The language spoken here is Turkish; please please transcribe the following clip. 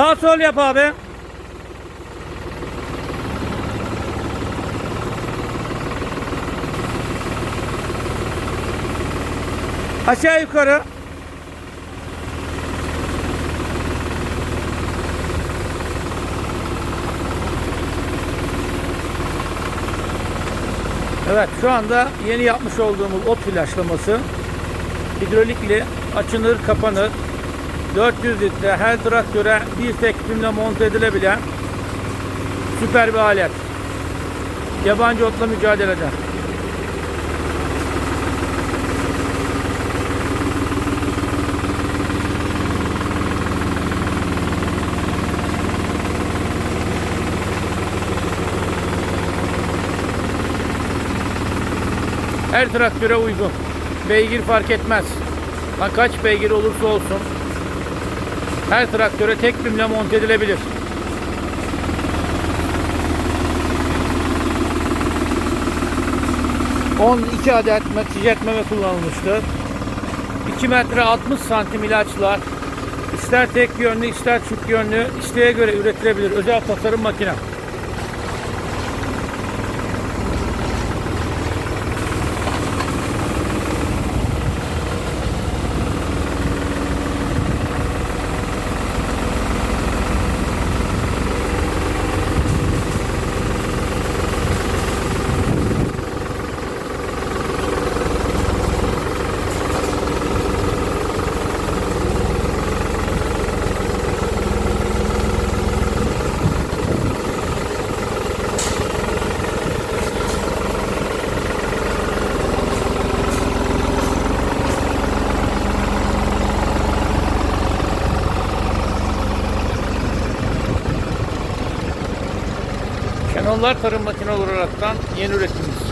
Sağ sol yap abi. Aşağı yukarı. Evet şu anda yeni yapmış olduğumuz ot flaşlaması hidrolikli açılır kapanır 400 litre her traktöre bir tek tümle monte edilebilen süper bir alet. Yabancı otla mücadelede. Her traktöre uygun. Beygir fark etmez. Lan kaç beygir olursa olsun her traktöre tek bimle monte edilebilir. ...12 adet jet meme kullanılmıştır. 2 metre 60 santim ilaçlar... ...ister tek yönlü ister çift yönlü... ...isteğe göre üretilebilir. Özel tasarım makine. Şenollar Tarım Makineleri olaraktan yeni üretimimiz.